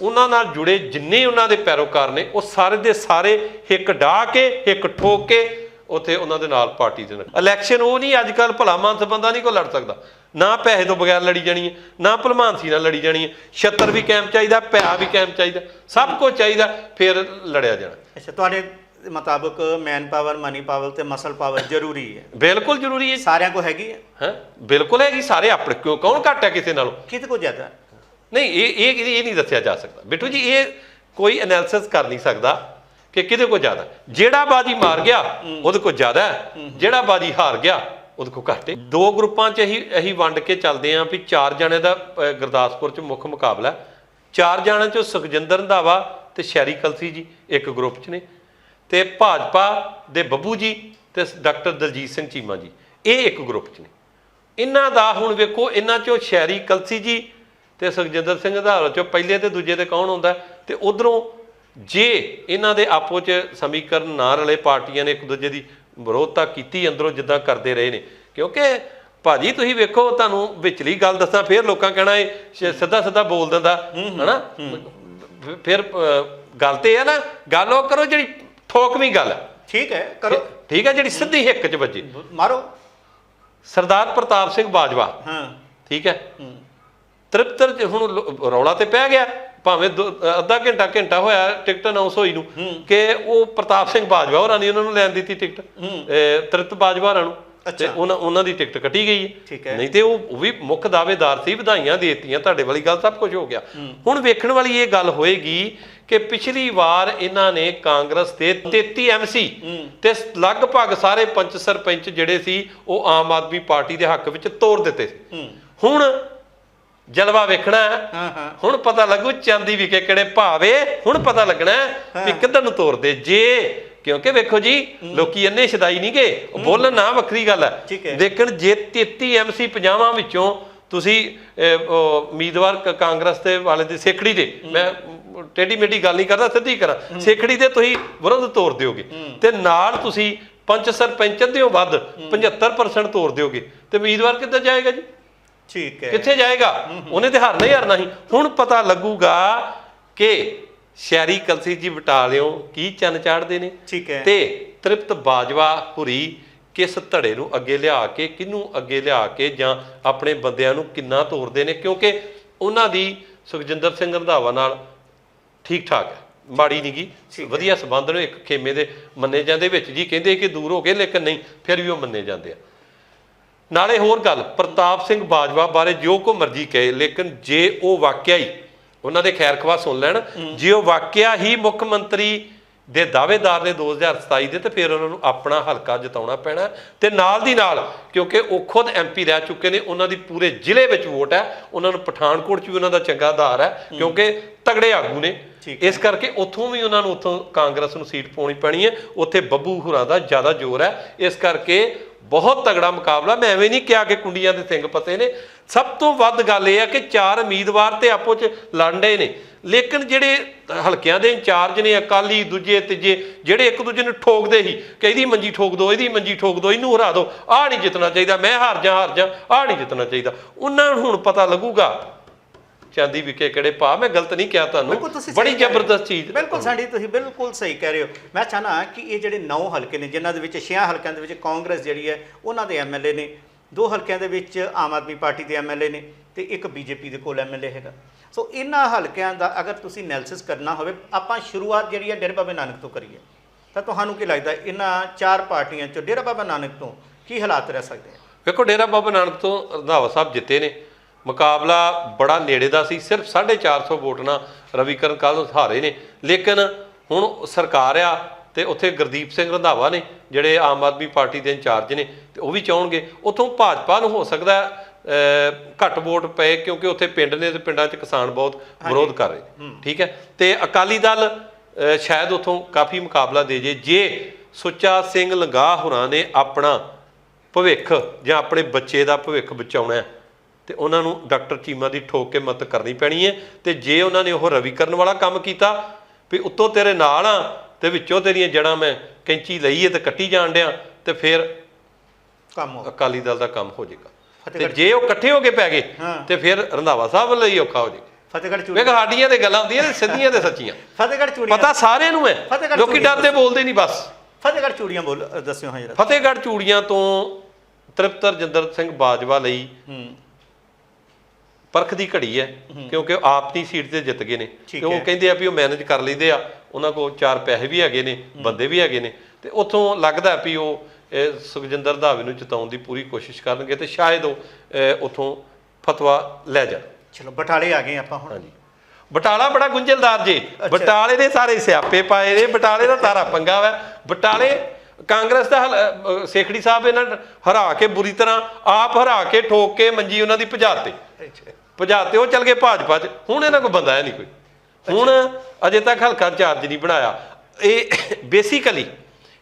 ਉਹਨਾਂ ਨਾਲ ਜੁੜੇ ਜਿੰਨੇ ਉਹਨਾਂ ਦੇ ਪੈਰੋਕਾਰ ਨੇ ਉਹ ਸਾਰੇ ਦੇ ਸਾਰੇ ਹਿੱਕ ਢਾ ਕੇ ਹਿੱਕ ਠੋਕ ਕੇ ਉਥੇ ਉਹਨਾਂ ਦੇ ਨਾਲ ਪਾਰਟੀ ਦੇ ਨਾਲ। ਇਲੈਕਸ਼ਨ ਉਹ ਨਹੀਂ ਅੱਜ ਕੱਲ ਭਲਾ ਮਾਨਸ ਬੰਦਾ ਨਹੀਂ ਕੋ ਲੜ ਸਕਦਾ। ਨਾ ਪੈਸੇ ਤੋਂ ਬਗੈਰ ਲੜੀ ਜਾਣੀ ਹੈ ਨਾ ਭਲਮਾਨ ਸੀ ਨਾਲ ਲੜੀ ਜਾਣੀ ਹੈ। 76 ਵੀ ਕੈਂਪ ਚਾਹੀਦਾ ਪਿਆ ਵੀ ਕੈਂਪ ਚਾਹੀਦਾ ਸਭ ਕੁਝ ਚਾਹੀਦਾ ਫਿਰ ਲੜਿਆ ਜਾਣਾ। ਅੱਛਾ ਤੁਹਾਡੇ ਮੁਤਾਬਕ ਮੈਨ ਪਾਵਰ ਮਨੀ ਪਾਵਰ ਤੇ ਮਸਲ ਪਾਵਰ ਜ਼ਰੂਰੀ ਹੈ? ਬਿਲਕੁਲ ਜ਼ਰੂਰੀ ਹੈ ਸਾਰਿਆਂ ਕੋ ਹੈਗੀ ਹੈ? ਹੈ? ਬਿਲਕੁਲ ਹੈ ਜੀ ਸਾਰੇ ਆਪਣੇ ਕਿਉਂ ਕੌਣ ਘੱਟ ਹੈ ਕਿਸੇ ਨਾਲੋਂ? ਕਿਤੇ ਕੋ ਜ਼ਿਆਦਾ? ਨਹੀਂ ਇਹ ਇਹ ਇਹ ਨਹੀਂ ਦੱਸਿਆ ਜਾ ਸਕਦਾ। ਬਿੱਟੂ ਜੀ ਇਹ ਕੋਈ ਐਨਾਲਿਸਿਸ ਕਰ ਨਹੀਂ ਸਕਦਾ ਕਿ ਕਿਹਦੇ ਕੋ ਜ਼ਿਆਦਾ। ਜਿਹੜਾ ਬਾਜੀ ਮਾਰ ਗਿਆ ਉਹਦੇ ਕੋ ਜ਼ਿਆਦਾ ਜਿਹੜਾ ਬਾਜੀ ਹਾਰ ਗਿਆ ਉਹਦੇ ਕੋ ਘੱਟ ਹੈ ਦੋ ਗਰੁੱਪਾਂ 'ਚ ਅਸੀਂ ਅਸੀਂ ਵੰਡ ਕੇ ਚੱਲਦੇ ਆਂ ਵੀ ਚਾਰ ਜਣੇ ਦਾ ਗੁਰਦਾਸਪੁਰ 'ਚ ਮੁੱਖ ਮੁਕਾਬਲਾ। ਚਾਰ ਜਣਿਆਂ 'ਚੋਂ ਸੁਖਜਿੰਦਰ ਰੰਧਾਵਾ ਤੇ ਸ਼ੈਰੀ ਕਲਸੀ ਜੀ, ਇੱਕ ਗਰੁੱਪ 'ਚ ਨੇ। ਤੇ ਭਾਜਪਾ ਦੇ ਬੱਬੂ ਜੀ ਤੇ ਡਾਕਟਰ ਦਲਜੀਤ ਸਿੰਘ ਚੀਮਾ ਜੀ। ਇਹ ਇੱਕ ਗਰੁੱਪ 'ਚ ਨੇ। ਇਹਨਾਂ ਦਾ ਹੁਣ ਵੇਖੋ, ਇਹਨਾਂ 'ਚੋਂ ਸ਼ੈਰੀ ਕਲਸੀ ਜੀ ਤੇ ਸੁਖਜਿੰਦਰ ਸਿੰਘ ਰੰਧਾਵਾ 'ਚੋਂ ਪਹਿਲੇ ਤੇ ਦੂਜੇ ਤੇ ਕੌਣ ਹੁੰਦਾ? ਹੈ? ਤੇ ਉਧਰੋਂ ਜੇ ਇਹਨਾਂ ਦੇ ਆਪੋ 'ਚ ਸਮੀਕਰਨ ਨਾ ਰਲੇ ਪਾਰਟੀਆਂ ਨੇ ਇੱਕ ਦੂਜੇ ਦੀ ਵਿਰੋਧਤਾ ਕੀਤੀ ਅੰਦਰੋਂ ਜਿੱਦਾਂ ਕਰਦੇ ਰਹੇ ਨੇ। ਕਿਉਂਕਿ ਭਾਜੀ ਤੁਸੀਂ ਵੇਖੋ ਤੁਹਾਨੂੰ ਵਿਚਲੀ ਗੱਲ ਦੱਸਾਂ ਫਿਰ ਲੋਕਾਂ ਕਹਿਣਾ ਇਹ ਸਿੱਧਾ ਸਿੱਧਾ ਬੋਲ ਦਿੰਦਾ ਹਨਾ? ਫਿਰ- ਗੱਲ ਤੇ ਆ ਨਾ ਗੱਲ ਉਹ ਕਰੋ ਜਿਹੜੀ ਠੋਕਵੀਂ ਗੱਲ। ਹੈ ਠੀਕ ਹੈ ਕਰੋ। ਠੀਕ ਹੈ ਜਿਹੜੀ ਸਿੱਧੀ ਹਿੱਕ 'ਚ ਵੱਜੇ। ਮਾਰੋ। ਸਰਦਾਰ ਪ੍ਰਤਾਪ ਸਿੰਘ ਬਾਜਵਾ। ਹਾਂ। ਠੀਕ ਹੈ। ਹੂੰ। ਤ੍ਰਿਪਤਰ ਹੁਣ ਰੌਲਾ ਤੇ ਪੈ ਗਿਆ। ਭਾਵੇਂ ਅੱਧਾ ਘੰਟਾ ਘੰਟਾ ਹੋਇਆ ਟਿਕਟ ਅਨਾਉਂਸ ਹੋਈ ਨੂੰ ਕਿ ਉਹ ਪ੍ਰਤਾਪ ਸਿੰਘ ਬਾਜਵਾ ਹੋਰਾਂ ਨੇ ਉਹਨਾਂ ਨੂੰ ਲੈਣ ਦਿੱਤੀ ਟਿਕਟ। ਤ੍ਰਿਪਤ ਬਾਜਵਾ ਹੋਰਾਂ ਨੂੰ। ਤੇ। ਉਹਨਾਂ ਉਹਨਾਂ ਦੀ ਟਿਕਟ ਕੱਟੀ ਗਈ ਹੈ। ਨਹੀਂ ਤੇ ਉਹ ਵੀ ਮੁੱਖ ਦਾਅਵੇਦਾਰ ਸੀ ਵਧਾਈਆਂ ਦੇ ਦਿੱਤੀਆਂ ਤੁਹਾਡੇ ਵਾਲੀ ਗੱਲ ਸਭ ਕੁਝ ਹੋ ਗਿਆ। ਹੁਣ ਵੇਖਣ ਵਾਲੀ ਇਹ ਗੱਲ ਹੋਏਗੀ ਕਿ ਪਿਛਲੀ ਵਾਰ ਇਹਨਾਂ ਨੇ ਕਾਂਗਰਸ ਦੇ 33 ਐਮਸੀ ਤੇ ਲਗਭਗ ਸਾਰੇ ਪੰਚ ਸਰਪੰਚ ਜਿਹੜੇ ਸੀ ਉਹ ਆਮ ਆਦਮੀ ਪਾਰਟੀ ਦੇ ਹੱਕ ਵਿੱਚ ਤੋੜ ਦਿੱਤੇ। ਹੁਣ ਜਲਵਾ ਵੇਖਣਾ ਹੁਣ ਪਤਾ ਲੱਗੂ ਚਾਂਦੀ ਵਿਕੇ ਕਿਹੜੇ ਭਾਵੇ ਹੁਣ ਪਤਾ ਲੱਗਣਾ ਵੀ ਕਿੱਧਰ ਨੂੰ ਤੋਰਦੇ। ਜੇ ਕਿਉਂਕਿ ਵੇਖੋ ਜੀ ਲੋਕੀ ਇੰਨੇ ਸ਼ਦਾਈ ਨਹੀਂ ਗਏ ਉਹ ਬੋਲਣ ਨਾ ਵੱਖਰੀ ਗੱਲ ਹੈ। ਦੇਖਣ ਜੇ 33 ਐਮਸੀ 50 ਵਿੱਚੋਂ ਤੁਸੀਂ ਉਮੀਦਵਾਰ ਕ- ਕਾਂਗਰਸ ਦੇ ਵਾਲੇ ਦੀ ਸੇਖੜੀ ਦੇ ਮੈਂ ਟੇਢੀ ਮੇਢੀ ਗੱਲ ਨਹੀਂ ਕਰਦਾ ਸਿੱਧੀ ਕਰਾਂ। ਸੇਖੜੀ ਦੇ ਤੁਸੀਂ ਵਿਰੋਧ ਤੋੜ ਦਿਓਗੇ। ਤੇ ਨਾਲ ਤੁਸੀਂ ਪੰਚ ਸਰਪੰਚ ਦਿਓ ਵੱਧ 75% ਤੋੜ ਦਿਓਗੇ। ਤੇ ਉਮੀਦਵਾਰ ਕਿੱਧਰ ਜਾਏਗਾ ਜੀ? ਠੀਕ ਹੈ। ਕਿੱਥੇ ਜਾਏਗਾ? ਉਹਨੇ ਤੇ ਹਾਰਨਾ ਹੀ ਹਾਰਨਾ ਸੀ। ਹੁਣ ਪਤਾ ਲੱਗੂਗਾ ਕਿ ਸ਼ਹਿਰੀ ਕਲਸੀ ਜੀ ਬਟਾਲਿਓ ਕੀ ਚੰਨ ਚਾੜਦੇ ਨੇ? ਠੀਕ ਹੈ। ਤੇ ਤ੍ਰਿਪਤ ਬਾਜਵਾ ਹੁਰੀ ਕਿਸ ਧੜੇ ਨੂੰ ਅੱਗੇ ਲਿਆ ਕੇ ਕਿਹਨੂੰ ਅੱਗੇ ਲਿਆ ਕੇ ਜਾਂ ਆਪਣੇ ਬੰਦਿਆਂ ਨੂੰ ਕਿੰਨਾ ਤੋਰਦੇ ਨੇ? ਕਿਉਂਕਿ ਉਹਨਾਂ ਦੀ ਸੁਖਜਿੰਦਰ ਸਿੰਘ ਰੰਧਾਵਾ ਨਾਲ ਠੀਕ ਠਾਕ ਹੈ। ਮਾੜੀ ਨਹੀਂ ਗੀ ਵਧੀਆ ਸਬੰਧ ਨੇ ਇੱਕ ਖੇਮੇ ਦੇ ਮੰਨੇ ਜਾਂਦੇ ਵਿੱਚ। ਜੀ ਕਹਿੰਦੇ ਕਿ ਦੂਰ ਹੋ ਗਏ ਲੇਕਿਨ ਨਹੀਂ ਫਿਰ ਵੀ ਉਹ ਮੰਨੇ ਜਾਂਦੇ ਆ। ਨਾਲੇ ਹੋਰ ਗੱਲ ਪ੍ਰਤਾਪ ਸਿੰਘ ਬਾਜਵਾ ਬਾਰੇ ਜੋ ਕੋ ਮਰਜ਼ੀ ਕਹੇ ਲੇਕਿਨ ਜੇ ਉਹ ਵਾਕਿਆ ਹੀ ਉਹਨਾਂ ਦੇ ਖੈਰ ਖਵਾ ਸੁਣ ਲੈਣ ਜੇ ਉਹ ਵਾਕਿਆ ਹੀ ਮੁੱਖ ਮੰਤਰੀ ਦੇ ਦਾਅਵੇਦਾਰ ਨੇ 2027 ਦੇ ਤੇ ਫਿਰ ਉਹਨਾਂ ਨੂੰ ਆਪਣਾ ਹਲਕਾ ਜਿਤਾਉਣਾ ਪੈਣਾ। ਤੇ ਨਾਲ ਦੀ ਨਾਲ ਕਿਉਂਕਿ ਉਹ ਖੁਦ ਐਮਪੀ ਰਹਿ ਚੁੱਕੇ ਨੇ ਉਹਨਾਂ ਦੀ ਪੂਰੇ ਜ਼ਿਲ੍ਹੇ ਵਿੱਚ ਵੋਟ ਹੈ ਉਹਨਾਂ ਨੂੰ ਪਠਾਨਕੋਟ 'ਚ ਵੀ ਉਹਨਾਂ ਦਾ ਚੰਗਾ ਆਧਾਰ ਹੈ ਕਿਉਂਕਿ ਤਗੜੇ ਆਗੂ ਨੇ। ਇਸ ਕਰਕੇ ਉੱਥੋਂ ਵੀ ਉਹਨਾਂ ਨੂੰ ਉੱਥੋਂ ਕਾਂਗਰਸ ਨੂੰ ਸੀਟ ਪਾਉਣੀ ਪੈਣੀ ਹੈ ਉੱਥੇ ਬੱਬੂ ਹੁਰਾਂ ਦਾ ਜ਼ਿਆਦਾ ਜ਼ੋਰ ਹੈ। ਇਸ ਕਰਕੇ ਬਹੁਤ ਤਗੜਾ ਮੁਕਾਬਲਾ। ਮੈਂ ਐਵੇਂ ਨਹੀਂ ਕਿਹਾ ਕਿ ਕੁੰਡੀਆਂ ਦੇ ਸਿੰਘ ਪਤੇ ਨੇ। ਸਭ ਤੋਂ ਵੱਧ ਗੱਲ ਇਹ ਹੈ ਕਿ ਚਾਰ ਉਮੀਦਵਾਰ ਤੇ ਆਪੋ ਚ ਲੜਦੇ ਨੇ। ਲੇਕਿਨ ਜਿਹੜੇ ਹਲਕਿਆਂ ਦੇ ਇੰਚਾਰਜ ਨੇ, ਅਕਾਲੀ, ਦੂਜੇ, ਤੀਜੇ, ਜਿਹੜੇ ਇੱਕ ਦੂਜੇ ਨੂੰ ਠੋਕਦੇ ਸੀ ਕਿ ਇਹਦੀ ਮੰਜੀ ਠੋਕ ਦੋ, ਇਹਦੀ ਮੰਜੀ ਠੋਕ ਦੋ, ਇਹਨੂੰ ਹਰਾ ਦੋ, ਆਹ ਨਹੀਂ ਜਿੱਤਣਾ ਚਾਹੀਦਾ, ਮੈਂ ਹਾਰ ਜਾ ਹਾਰ ਜਾ, ਆਹ ਨਹੀਂ ਜਿੱਤਣਾ ਚਾਹੀਦਾ। ਉਹਨਾਂ ਨੂੰ ਹੁਣ ਪਤਾ ਲੱਗੂਗਾ ਚਾਂਦੀ ਵਿਕੇ ਕਿਹੜੇ ਭਾ ਮੈਂ ਗਲਤ ਨਹੀਂ ਕਿਹਾ ਬਿਲਕੁਲ ਤੁਹਾਨੂੰ ਤੁਸੀਂ ਬੜੀ। ਜ਼ਬਰਦਸਤ ਚੀਜ਼। ਬਿਲਕੁਲ ਸਾਡੀ ਤੁਸੀਂ ਬਿਲਕੁਲ ਸਹੀ ਕਹਿ ਰਹੇ ਹੋ। ਮੈਂ ਚਾਹਨਾ ਕਿ ਇਹ ਜਿਹੜੇ 9 ਹਲਕੇ ਨੇ ਜਿਨ੍ਹਾਂ ਦੇ ਵਿੱਚ 6 ਹਲਕਿਆਂ ਦੇ ਵਿੱਚ ਕਾਂਗਰਸ ਜਿਹੜੀ ਹੈ ਉਹਨਾਂ ਦੇ ਐਮਐਲਏ ਨੇ। ਦੋ ਹਲਕਿਆਂ ਦੇ ਵਿੱਚ ਆਮ ਆਦਮੀ ਪਾਰਟੀ ਦੇ ਐਮਐਲਏ ਨੇ ਤੇ ਇੱਕ ਬੀਜੇਪੀ ਦੇ ਕੋਲ ਐਮਐਲਏ ਹੈਗਾ। ਸੋ ਇਹਨਾਂ ਹਲਕਿਆਂ ਦਾ ਅਗਰ ਤੁਸੀਂ ਐਨਾਲਿਸਿਸ ਕਰਨਾ ਹੋਵੇ ਆਪਾਂ ਸ਼ੁਰੂਆਤ ਜਿਹੜੀ ਹੈ ਡੇਰਾ ਬਾਬਾ ਨਾਨਕ ਤੋਂ ਕਰੀਏ। ਤਾਂ ਤੁਹਾਨੂੰ ਕੀ ਲੱਗਦਾ ਇਹਨਾਂ ਚਾਰ ਪਾਰਟੀਆਂ ਚੋਂ ਡੇਰਾ ਬਾਬਾ ਨਾਨਕ ਤੋਂ ਕੀ ਹਾਲਾਤ ਰਹਿ ਸਕਦੇ ਆ? ਵੇਖੋ ਡੇਰਾ ਬਾਬਾ ਨਾਨਕ ਤੋਂ ਰੰਧਾਵਾ ਸਾਹਿਬ ਜਿੱਤੇ ਨੇ। ਮੁਕਾਬਲਾ ਬੜਾ ਨੇੜੇ ਦਾ ਸੀ ਸਿਰਫ 450 ਵੋਟ ਨਾਲ ਰਵੀਕਰਨ ਕਾਲ ਹਾਰੇ ਨੇ। ਲੇਕਿਨ ਹੁਣ ਸਰਕਾਰ ਆ ਤੇ ਉੱਥੇ ਗੁਰਦੀਪ ਸਿੰਘ ਰੰਧਾਵਾ ਨੇ ਜਿਹੜੇ ਆਮ ਆਦਮੀ ਪਾਰਟੀ ਦੇ ਇੰਚਾਰਜ ਨੇ ਤੇ ਉਹ ਵੀ ਚਾਹਣਗੇ। ਉੱਥੋਂ ਭਾਜਪਾ ਨੂੰ ਹੋ ਸਕਦਾ ਘੱਟ ਵੋਟ ਪਏ ਕਿਉਂਕਿ ਉੱਥੇ ਪਿੰਡ ਨੇ ਤੇ ਪਿੰਡਾਂ 'ਚ ਕਿਸਾਨ ਬਹੁਤ ਵਿਰੋਧ ਕਰ ਰਹੇ ਠੀਕ ਹੈ? ਤੇ ਅਕਾਲੀ ਦਲ ਸ਼ਾਇਦ ਉੱਥੋਂ ਕਾਫੀ ਮੁਕਾਬਲਾ ਦੇ ਜੇ ਜੇ ਸੁੱਚਾ ਸਿੰਘ ਲੰਗਾਹ ਹੋਰਾਂ ਨੇ ਆਪਣਾ ਭਵਿੱਖ ਜਾਂ ਆਪਣੇ ਬੱਚੇ ਦਾ ਭਵਿੱਖ ਬਚਾਉਣਾ ਹੈ ਤੇ ਉਹਨਾਂ ਨੂੰ ਡਾਕਟਰ ਚੀਮਾ ਦੀ ਠੋਕ ਕੇ ਮਦਦ ਕਰਨੀ ਪੈਣੀ ਹੈ ਤੇ ਜੇ ਉਹਨਾਂ ਨੇ ਉਹ ਰਵੀਕਰਨ ਵਾਲਾ ਕੰਮ ਕੀਤਾ ਵੀ ਉੱਤੋਂ ਤੇਰੇ ਨਾਲ ਆ ਤੇ ਵਿੱਚੋਂ ਤੇਰੀਆਂ ਜੜਾਂ ਮੈਂ ਕੈਂਚੀ ਲਈ ਹੈ ਤੇ ਕੱਟੀ ਜਾਣ ਡਿਆ ਤੇ ਫਿਰ ਕੰਮ ਅਕਾਲੀ ਦਲ ਦਾ ਕੰਮ ਹੋ ਜਾਏਗਾ। ਤੇ ਜੇ ਉਹ ਇਕੱਠੇ ਹੋ ਕੇ ਪੈ ਗਏ। ਤੇ ਫਿਰ ਰੰਧਾਵਾ ਸਾਹਿਬ ਲਈ ਔਖਾ ਹੋ ਜਾਏਗਾ। ਫਤਿਹਗੜ੍ਹ ਵੇਖ ਚੂੜੀ ਸਾਡੀਆਂ ਤੇ ਗੱਲਾਂ ਹੁੰਦੀਆਂ ਨੇ ਸਿੱਧੀਆਂ ਤੇ ਸੱਚੀਆਂ। ਫਤਿਹਗੜ੍ਹ ਚੂੜੀਆਂ ਪਤਾ ਸਾਰਿਆਂ ਨੂੰ ਹੈ ਲੋਕੀ ਡਰਦੇ ਬੋਲਦੇ ਨਹੀਂ ਬਸ। ਫਤਿਹਗੜ੍ਹ ਚੂੜੀਆਂ ਬੋਲ ਦੱਸਿਓ ਹਾਂ ਜਰਾ। ਫਤਿਹਗੜ੍ਹ ਚੂੜੀਆਂ ਤੋਂ ਤ੍ਰਿਪਤ ਰਜਿੰਦਰ ਸਿੰਘ ਬਾਜਵਾ ਲਈ ਪਰਖ ਦੀ ਘੜੀ ਹੈ ਕਿਉਂਕਿ ਆਪ ਦੀ ਸੀਟ ਤੇ ਜਿੱਤ ਗਏ ਨੇ। ਤੇ ਉਹ। ਕਹਿੰਦੇ ਆ ਵੀ ਉਹ ਮੈਨੇਜ ਕਰ ਲੈਂਦੇ ਆ ਉਹਨਾਂ ਕੋਲ ਚਾਰ ਪੈਸੇ ਵੀ ਹੈਗੇ ਨੇ ਬੰਦੇ ਵੀ ਹੈਗੇ ਨੇ। ਤੇ ਉੱਥੋਂ ਲੱਗਦਾ ਵੀ ਉਹ ਸੁਖਜਿੰਦਰ ਧਾਵੇ ਨੂੰ ਜਿਤਾਉਣ ਦੀ ਪੂਰੀ ਕੋਸ਼ਿਸ਼ ਕਰਨਗੇ ਤੇ ਸ਼ਾਇਦ ਉਹ ਉੱਥੋਂ ਫਤਵਾ ਲੈ ਜਾਣ। ਚਲੋ ਬਟਾਲੇ ਆ ਗਏ ਆਪਾਂ ਹੁਣ। ਹਾਂਜੀ। ਬਟਾਲਾ ਬੜਾ ਗੁੰਝਲਦਾਰ ਜੇ। ਬਟਾਲੇ ਦੇ ਸਾਰੇ ਸਿਆਪੇ ਪਾਏ ਨੇ ਬਟਾਲੇ ਦਾ ਸਾਰਾ ਪੰਗਾ ਵਾ। ਬਟਾਲੇ ਕਾਂਗਰਸ ਦਾ ਸੇਖੜੀ ਸਾਹਿਬ ਇਹਨਾਂ ਹਰਾ ਕੇ ਬੁਰੀ ਤਰ੍ਹਾਂ ਆਪ ਹਰਾ ਕੇ ਠੋਕ ਕੇ ਮੰਜੀ ਉਹਨਾਂ ਦੀ ਭਜਾਤੇ ਭਜਾਤੇ ਉਹ ਚਲ ਗਏ ਭਾਜਪਾ 'ਚ। ਹੁਣ ਇਹਨਾਂ ਕੋਲ ਬੰਦਾ ਹੈ ਨਹੀਂ ਕੋਈ। ਹੁਣ ਅਜੇ ਤੱਕ ਹਲਕਾ ਚਾਰਜ ਨਹੀਂ ਬਣਾਇਆ। ਇਹ ਬੇਸਿਕਲੀ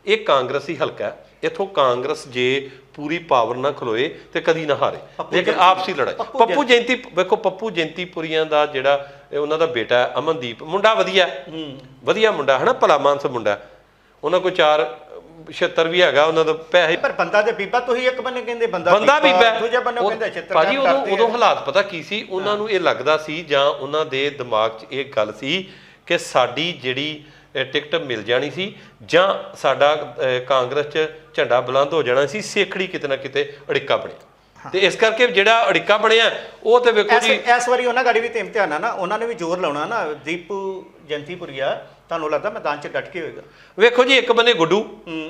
ਇਹ ਕਾਂਗਰਸੀ ਹਲਕਾ ਹੈ। ਇਥੋਂ ਕਾਂਗਰਸ ਜੇ ਪੂਰੀ ਪਾਵਰ ਨਾਲ ਖਲੋਏ ਤੇ ਕਦੀ ਨਾ ਹਾਰੇ। ਲੇਕਿਨ ਆਪਸੀ ਲੜਾਈ। ਪੱਪੂ ਜੈਂਤੀ ਵੇਖੋ ਪੱਪੂ ਜੈਂਤੀਪੁਰੀਆਂ ਦਾ ਜਿਹੜਾ ਉਹਨਾਂ ਦਾ ਬੇਟਾ ਅਮਨਦੀਪ। ਮੁੰਡਾ ਵਧੀਆ ਹੈ। ਵਧੀਆ ਮੁੰਡਾ ਹੈ ਨਾ ਭਲਾ ਮਾਨਸ ਮੁੰਡਾ। ਉਹਨਾਂ ਕੋਲ ਚਾਰ 76 ਵੀ ਹੈਗਾ ਉਹਨਾਂ ਦਾ ਪੈਸੇ ਪਰ ਬੰਦਾ ਤੇ ਬੀਬਾ ਤੁਸੀਂ ਇੱਕ ਬੰਨੇ ਕਹਿੰਦੇ ਬੰਦਾ ਬੰਦਾ ਬੀਬਾ। ਦੂਜੇ ਬੰਨੇ ਕਹਿੰਦੇ ਛੇਤਰ ਭਾਜੀ ਉਦੋਂ ਉਦੋਂ ਹਾਲਾਤ ਪਤਾ ਕੀ ਸੀ? ਉਹਨਾਂ ਨੂੰ ਇਹ ਲੱਗਦਾ ਸੀ ਜਾਂ ਉਹਨਾਂ ਦੇ ਦਿਮਾਗ 'ਚ ਇਹ ਗੱਲ ਸੀ ਕਿ ਸਾਡੀ ਜਿਹੜੀ ਟਿਕਟ ਮਿਲ ਜਾਣੀ ਸੀ ਜਾਂ ਸਾਡਾ ਕਾਂਗਰਸ 'ਚ ਝੰਡਾ ਬੁਲੰਦ ਹੋ ਜਾਣਾ ਸੀ ਸੇਖੜੀ ਕਿਤੇ ਨਾ ਕਿਤੇ ਅੜਿੱਕਾ ਬਣਿਆ। ਤੇ ਇਸ ਕਰਕੇ ਜਿਹੜਾ ਅੜਿੱਕਾ ਬਣਿਆ ਉਹ ਤੇ ਵੇਖੋ ਜੀ ਇਸ ਵਾਰੀ ਉਹਨਾਂ ਗਾੜੀ ਵੀ ਤੇ ਇਮਤਿਹਾਨ ਆ ਨਾ ਉਹਨਾਂ ਨੇ ਵੀ ਜ਼ੋਰ ਲਾਉਣਾ ਨਾ ਦੀਪੂ ਜੰਤੀਪੁਰੀਆ ਤੁਹਾਨੂੰ ਲੱਗਦਾ ਮੈਦਾਨ 'ਚ ਡਟ ਕੇ ਹੋਏਗਾ? ਵੇਖੋ ਜੀ ਇੱਕ ਬੰਨੇ ਗੁੱਡੂ